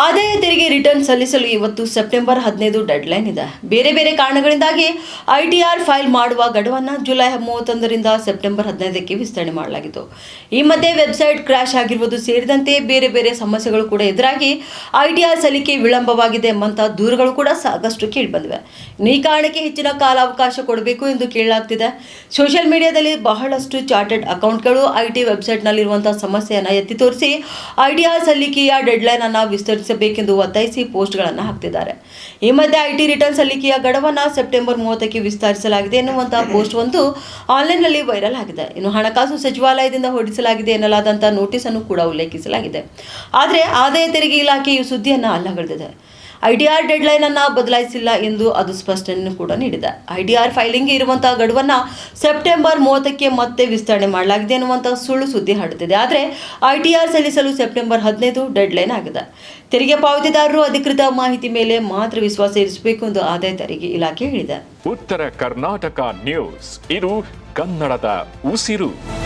ಆದಾಯ ತೆರಿಗೆ ರಿಟರ್ನ್ ಸಲ್ಲಿಸಲು ಇವತ್ತು ಸೆಪ್ಟೆಂಬರ್ ಹದಿನೈದು ಡೆಡ್ಲೈನ್ ಇದೆ. ಬೇರೆ ಬೇರೆ ಕಾರಣಗಳಿಂದಾಗಿ ಐಟಿಆರ್ ಫೈಲ್ ಮಾಡುವ ಗಡುವನ್ನು ಜುಲೈ ಮೂವತ್ತೊಂದರಿಂದ ಸೆಪ್ಟೆಂಬರ್ ಹದಿನೈದಕ್ಕೆ ವಿಸ್ತರಣೆ ಮಾಡಲಾಗಿತ್ತು. ಈ ಮಧ್ಯೆ ವೆಬ್ಸೈಟ್ ಕ್ರ್ಯಾಶ್ ಆಗಿರುವುದು ಸೇರಿದಂತೆ ಬೇರೆ ಬೇರೆ ಸಮಸ್ಯೆಗಳು ಕೂಡ ಎದುರಾಗಿ ಐಟಿಆರ್ ಸಲ್ಲಿಕೆ ವಿಳಂಬವಾಗಿದೆ ಎಂಬಂಥ ದೂರುಗಳು ಕೂಡ ಸಾಕಷ್ಟು ಕೇಳಿಬಂದಿವೆ. ಈ ಕಾರಣಕ್ಕೆ ಹೆಚ್ಚಿನ ಕಾಲಾವಕಾಶ ಕೊಡಬೇಕು ಎಂದು ಕೇಳಲಾಗ್ತಿದೆ. ಸೋಷಿಯಲ್ ಮೀಡಿಯಾದಲ್ಲಿ ಬಹಳಷ್ಟು ಚಾರ್ಟೆಡ್ ಅಕೌಂಟ್ಗಳು ಐಟಿ ವೆಬ್ಸೈಟ್ನಲ್ಲಿರುವಂತಹ ಸಮಸ್ಯೆಯನ್ನು ಎತ್ತಿ ತೋರಿಸಿ ಐಟಿಆರ್ ಸಲ್ಲಿಕೆಯ ಡೆಡ್ಲೈನ್ ಅನ್ನು ವಿಸ್ತರಿಸಬೇಕೆಂದು ಒತ್ತಾಯಿಸಿ ಪೋಸ್ಟ್ಗಳನ್ನು ಹಾಕ್ತಿದ್ದಾರೆ. ಈ ಮಧ್ಯೆ ಐಟಿ ರಿಟರ್ನ್ ಸಲ್ಲಿಕೆಯ ಗಡವನ್ನು ಸೆಪ್ಟೆಂಬರ್ ಮೂವತ್ತಕ್ಕೆ ವಿಸ್ತರಿಸಲಾಗಿದೆ ಎನ್ನುವಂತಹ ಪೋಸ್ಟ್ ಒಂದು ಆನ್ಲೈನ್ನಲ್ಲಿ ವೈರಲ್ ಆಗಿದೆ. ಇನ್ನು ಹಣಕಾಸು ಸಚಿವಾಲಯದಿಂದ ಹೊರಡಿಸಲಾಗಿದೆ ಎನ್ನಲಾದಂತಹ ನೋಟಿಸ್ ಅನ್ನು ಕೂಡ ಉಲ್ಲೇಖಿಸಲಾಗಿದೆ. ಆದರೆ ಆದಾಯ ತೆರಿಗೆ ಇಲಾಖೆ ಈ ಸುದ್ದಿಯನ್ನು ಅಲ್ಲಗಳೆದಿದೆ. ಐಡಿಆರ್ ಆರ್ ಅನ್ನು ಬದಲಾಯಿಸಿಲ್ಲ ಎಂದು ಅದು ಸ್ಪಷ್ಟನೆ ಕೂಡ ನೀಡಿದೆ. ಐ ಡಿ ಆರ್ ಫೈಲಿಂಗ್ಗೆ ಇರುವಂತಹ ಗಡುವನ್ನು ಸೆಪ್ಟೆಂಬರ್ ಮೂವತ್ತಕ್ಕೆ ಮತ್ತೆ ವಿಸ್ತರಣೆ ಮಾಡಲಾಗಿದೆ ಎನ್ನುವಂತಹ ಸುಳ್ಳು ಸುದ್ದಿ ಹರಡುತ್ತಿದೆ ಆದರೆ ಐಟಿಆರ್ ಸಲ್ಲಿಸಲು ಸೆಪ್ಟೆಂಬರ್ ಹದಿನೈದು ಡೆಡ್ಲೈನ್ ಆಗಿದೆ. ತೆರಿಗೆ ಪಾವತಿದಾರರು ಅಧಿಕೃತ ಮಾಹಿತಿ ಮೇಲೆ ಮಾತ್ರ ವಿಶ್ವಾಸ ಇರಿಸಬೇಕು ಎಂದು ಆದಾಯ ತೆರಿಗೆ ಇಲಾಖೆ ಹೇಳಿದೆ. ಉತ್ತರ ಕರ್ನಾಟಕ ನ್ಯೂಸ್. ಇದು ಕನ್ನಡದ ಉಸಿರು.